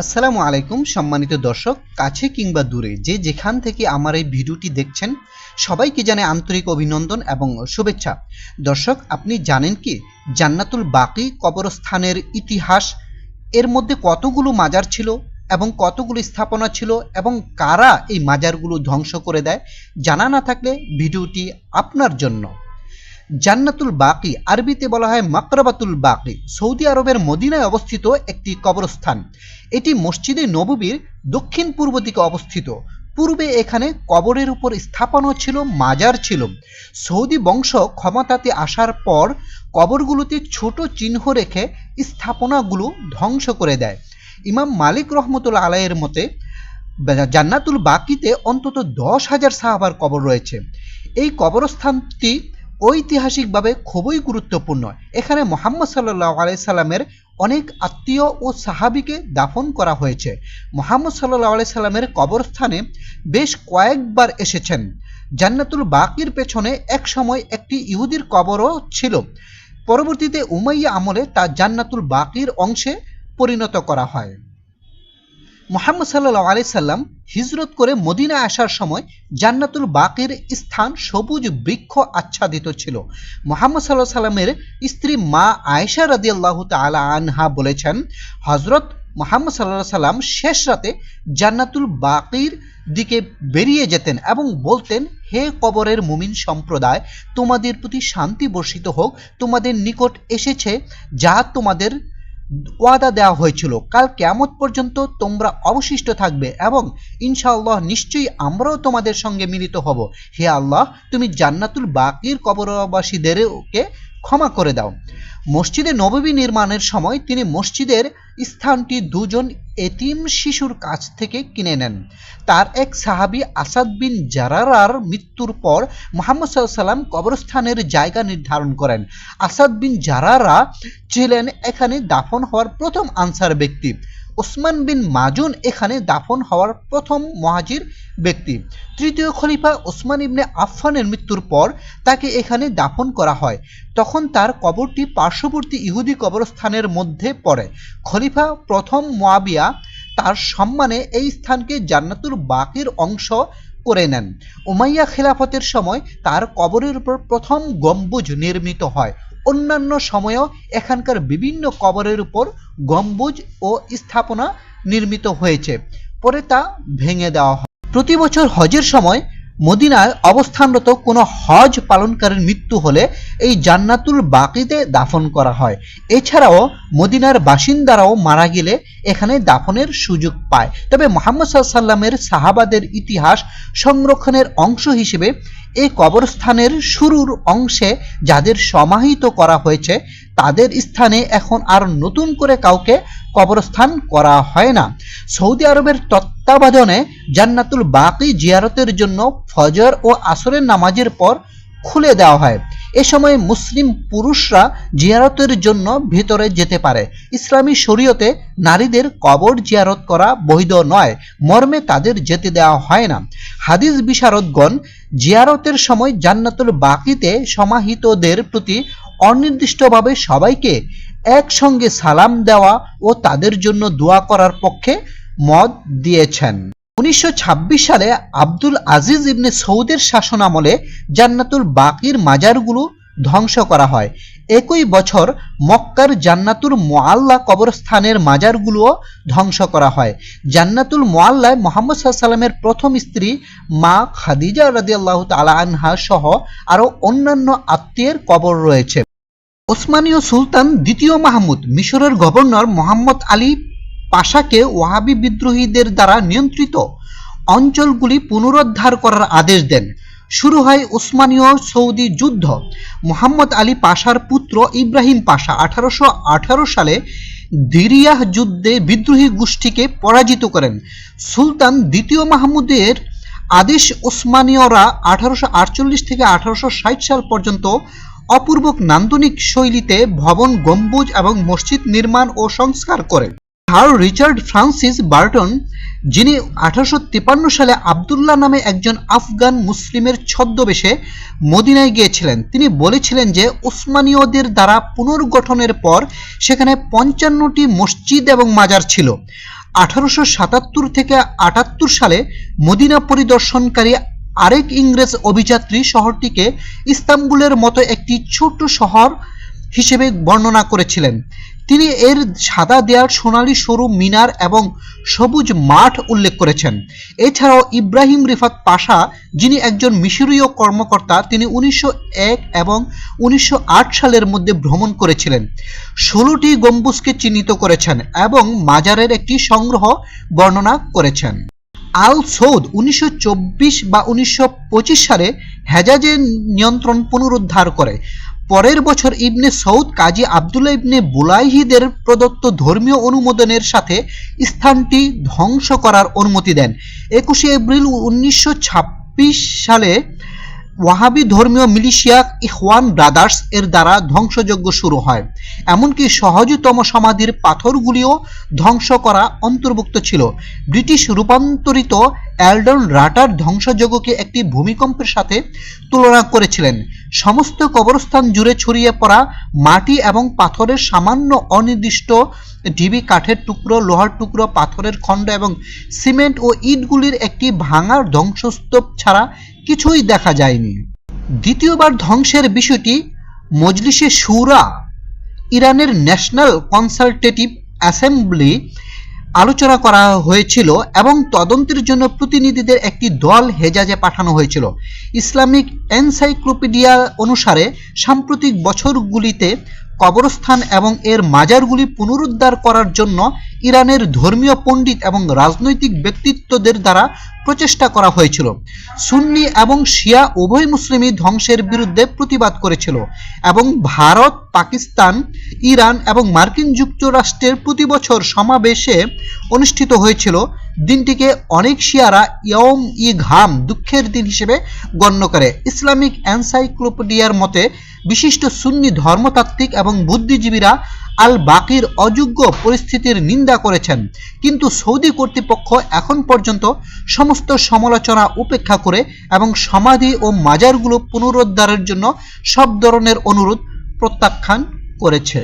আসসালামু আলাইকুম, সম্মানিত দর্শক, কাছে কিংবা দূরে, যে যেখান থেকে আমার এই ভিডিওটি দেখছেন, সবাইকে জানে আন্তরিক অভিনন্দন এবং শুভেচ্ছা। দর্শক, আপনি জানেন কি, জান্নাতুল বাকি কবরস্থানের ইতিহাস, এর মধ্যে কতগুলো মাজার ছিল এবং কতগুলো স্থাপনা ছিল এবং কারা এই মাজারগুলো ধ্বংস করে দেয়, জানা না থাকলে ভিডিওটি আপনার জন্য। জান্নাতুল বাকি, আরবিতে বলা হয় মাকরাবাতুল বাকি। সৌদি আরবের মদিনায় অবস্থিত একটি কবরস্থান। এটি মসজিদে নববীর দক্ষিণ পূর্ব দিকে অবস্থিত। পূর্বে এখানে কবরের উপর স্থাপনা ছিল, মাজার ছিল। সৌদি বংশ ক্ষমতাতে আসার পর কবরগুলোতে ছোট চিহ্ন রেখে স্থাপনাগুলো ধ্বংস করে দেয়। ইমাম মালিক রহমতুল্লা আলাইয়ের মতে, জান্নাতুল বাকিতে অন্তত দশ হাজার সাহাবার কবর রয়েছে। এই কবরস্থানটি ঐতিহাসিকভাবে খুবই গুরুত্বপূর্ণ। এখানে মোহাম্মদ সাল্লাহ আলাইসাল্লামের অনেক আত্মীয় ও সাহাবিকে দাফন করা হয়েছে। মোহাম্মদ সাল্লাহ আলাইসাল্লামের কবরস্থানে বেশ কয়েকবার এসেছেন। জান্নাতুল বাকির পেছনে এক সময় একটি ইহুদির কবরও ছিল। পরবর্তীতে উমাইয়া আমলে তা জান্নাতুল বাকির অংশে পরিণত করা হয়। মোহাম্মদ সাল্লাহ আলি সাল্লাম হিজরত করে মদিনা আসার সময় জান্নাতুল বাকির স্থান সবুজ বৃক্ষ আচ্ছাদিত ছিল। মোহাম্মদ সাল্লাহ সাল্লামের স্ত্রী মা আয়েশা রাদি আল্লাহ তালা আনহা বলেছেন হজরত মোহাম্মদ সাল্লাহ সাল্লাম শেষ রাতে জান্নাতুল বাকির দিকে বেরিয়ে যেতেন এবং বলতেন, হে কবরের মুমিন সম্প্রদায়, তোমাদের প্রতি শান্তি বর্ষিত হোক, তোমাদের নিকট এসেছে যা তোমাদের ওয়াদা দেওয়া হয়েছিল। কাল কেমত পর্যন্ত তোমরা অবশিষ্ট থাকবে এবং ইনশাআল্লাহ নিশ্চয়ই আমরাও তোমাদের সঙ্গে মিলিত হব। হে আল্লাহ, তুমি জান্নাতুল বাকির কবরবাসীদেরকে ক্ষমা করে দাও। মসজিদে নববী নির্মাণের সময় তিনি মসজিদের স্থানটি দুজন এতিম শিশুর কাছ থেকে কিনে নেন। তার এক সাহাবি আসাদ বিন জারারার মৃত্যুর পর মোহাম্মদ সাল্লাম কবরস্থানের জায়গা নির্ধারণ করেন। আসাদ বিন জারারা ছিলেন এখানে দাফন হওয়ার প্রথম আনসার ব্যক্তি। ওসমান বিন মাজুন এখানে দাফন হওয়ার প্রথম মহাজির ব্যক্তি। তৃতীয় খলিফা ওসমান ইবনে আফফানের মৃত্যুর পর তাকে এখানে দাফন করা হয়। তখন তার কবরটি পার্শ্ববর্তী ইহুদি কবরস্থানের মধ্যে পড়ে। খলিফা প্রথম মোয়াবিয়া তার সম্মানে এই স্থানকে জান্নাতুল বাকির অংশ করে নেন। উমাইয়া খেলাফতের সময় তার কবরের উপর প্রথম গম্বুজ নির্মিত হয়। অন্যান্য সময়েও এখানকার বিভিন্ন কবরের উপর গম্বুজ ও স্থাপনা নির্মিত হয়েছে। পরে তা ভেঙে দেওয়া হয়। প্রতি বছর হজের সময় মদিনায় অবস্থানরত কোনো হজ পালনকারীর মৃত্যু হলে এই জান্নাতুল বাকিতে দাফন করা হয়। এছাড়াও মদিনার বাসিন্দারাও মারা গেলে এখানে দাফনের সুযোগ পায়। তবে মোহাম্মদ সাল্লামের সাহাবাদের ইতিহাস সংরক্ষণের অংশ হিসেবে এই কবরস্থানের শুরুর অংশে যাদের সমাহিত করা হয়েছে, তাদের স্থানে এখন আর নতুন করে কাউকে কবরস্থান করা হয় না। সৌদি আরবের তত্ত্বাবধানে জান্নাতুল বাকি জিয়ারতের জন্য ফজর ও আসরের নামাজের পর খুলে দেওয়া হয়। এ সময় মুসলিম পুরুষরা জিয়ারতের জন্য ভিতরে যেতে পারে। ইসলামী শরীয়তে নারীদের কবর জিয়ারত করা বৈধ নয়, মর্মে তাদের যেতে দেওয়া হয় না। হাদিস বিশারদগণ, জিয়ারতের সময় জান্নাতুল বাকিতে সমাহিতদের প্রতি অনির্দিষ্টভাবে সবাইকে একসঙ্গে সালাম দেওয়া ও তাদের জন্য দোয়া করার পক্ষে মত দিয়েছেন। উনিশশো ছাব্বিশ সালে আব্দুল আজিজ ইবনে সৌদের শাসনামলে জান্নাতুল বাকির মাজারগুলো ধ্বংস করা হয়। একই বছর মক্কার জান্নাতুল মোয়াল্লা কবরস্থানের মাজারগুলোও ধ্বংস করা হয়। জান্নাতুল মোয়াল্লায় মোহাম্মদ সাল্লামের প্রথম স্ত্রী মা খাদিজা রাদিয়াল্লাহ তালা আনহা সহ আরও অন্যান্য আত্মীয়ের কবর রয়েছে। ওসমানীয় সুলতান দ্বিতীয় মাহমুদ, মিশরের গভর্নর মোহাম্মদ আলী পাশাকে ওয়াহাবি বিদ্রোহীদের দ্বারা নিয়ন্ত্রিত অঞ্চলগুলি পুনরুদ্ধার করার আদেশ দেন। শুরু হয় উসমানীয় সৌদি যুদ্ধ। মোহাম্মদ আলী পাশার পুত্র ইব্রাহিম পাশা আঠারোশো আঠারো সালে দিরিয়াহ যুদ্ধে বিদ্রোহী গোষ্ঠীকে পরাজিত করেন। সুলতান দ্বিতীয় মাহমুদের আদেশ ওসমানীয়রা আঠারোশো থেকে আঠারোশো ষাট সাল পর্যন্ত অপূর্বক নান্দনিক শৈলীতে ভবন, গম্বুজ এবং মসজিদ নির্মাণ ও সংস্কার করে স্যার রিচার্ড ফ্রান্সিস বার্টন, যিনি আঠারোশো তিপ্পান্ন সালে আবদুল্লাহ নামে একজন আফগান মুসলিমের ছদ্মবেশে মদিনায় গিয়েছিলেন। তিনি বলেছিলেন যে, উসমানীয়দের দ্বারা পুনর্গঠনের পর সেখানে পঞ্চান্নটি মসজিদ এবং মাজার ছিল। আঠারোশো সাতাত্তর থেকে আটাত্তর সালে মদিনা পরিদর্শনকারী আরেক ইংরেজ অভিযাত্রী শহরটিকে ইস্তাম্বুলের মতো একটি ছোট শহর হিসেবে বর্ণনা করেছিলেন। তিনি এর সাদা দেয়াল, সোনালী সরু মিনার এবং সবুজ মাঠ উল্লেখ করেছেন। এছাড়াও ইব্রাহিম রিফাত পাশা, যিনি একজন মিশরীয় কর্মকর্তা, তিনি উনিশশো এক এবং উনিশশো আট সালের মধ্যে ভ্রমণ করেছিলেন। ষোলোটি গম্বুজকে চিহ্নিত করেছেন এবং মাজারের একটি সংগ্রহ বর্ণনা করেছেন। আল সৌদ উনিশশো চব্বিশ বা উনিশশো পঁচিশ সালে হেজাজের নিয়ন্ত্রণ পুনরুদ্ধার করে। পরের বছর ইবনে সৌদ কাজী আবদুল্লাহ ইবনে বুলাইহিদের প্রদত্ত ধর্মীয় অনুমোদনের সাথে স্থানটি ধ্বংস করার অনুমতি দেন। একুশে এপ্রিল উনিশশো ছাব্বিশ সালে ওয়াহাবি ধর্মীয় মিলিশিয়া ইখওয়ান ব্রাদার্স এর দ্বারা ধ্বংসযজ্ঞ শুরু হয়। এমনকি সহজতম সমাধির পাথরগুলিও ধ্বংস করা অন্তর্ভুক্ত ছিল। ব্রিটিশ রূপান্তরিত অ্যালডন রাটার ধ্বংসযজ্ঞকে একটি ভূমিকম্পের সাথে তুলনা করেছিলেন। সমস্ত কবরস্থান জুড়ে ছড়িয়ে পড়া মাটি এবং পাথরের সামান্য অনির্দিষ্ট ঢিবি কাঠের টুকরো, লোহার টুকরো, পাথরের খণ্ড এবং সিমেন্ট ও ইটগুলির একটি ভাঙার ধ্বংসস্তূপ ছাড়া কিছুই দেখা যায়নি। দ্বিতীয়বার ধ্বংসের বিষয়টি মজলিসে সুরা ইরানের ন্যাশনাল কনসালটেটিভ অ্যাসেম্বলি আলোচনা করা হয়েছিল এবং তদন্তের জন্য প্রতিনিধিদের একটি দল হেজাজে পাঠানো হয়েছিল। ইসলামিক এনসাইক্লোপিডিয়া অনুসারে সাম্প্রতিক বছরগুলিতে কবরস্থান এবং এর মাজারগুলি পুনরুদ্ধার করার জন্য ইরানের ধর্মীয় পণ্ডিত এবং রাজনৈতিক ব্যক্তিত্বদের দ্বারা প্রচেষ্টা করা হয়েছিল। সুন্নি এবং শিয়া উভয় মুসলিমই ধ্বংসের বিরুদ্ধে প্রতিবাদ করেছিল এবং ভারত, পাকিস্তান, ইরান এবং মার্কিন যুক্তরাষ্ট্রের প্রতি বছর সমাবেশে অনুষ্ঠিত হয়েছিল। দিনটিকে অনেক শিয়ারা ইয়ম ই ঘাম দুঃখের দিন হিসেবে গণ্য করে। ইসলামিক এনসাইক্লোপিডিয়ার মতে, বিশিষ্ট সুন্নি ধর্মতাত্ত্বিক এবং বুদ্ধিজীবীরা আল বাকির অযোগ্য পরিস্থিতির নিন্দা করেছেন। কিন্তু সৌদি কর্তৃপক্ষ এখন পর্যন্ত সমস্ত সমালোচনা উপেক্ষা করে এবং সমাধি ও মাজারগুলো পুনরুদ্ধারের জন্য সব ধরনের অনুরোধ প্রত্যাখ্যান করেছে।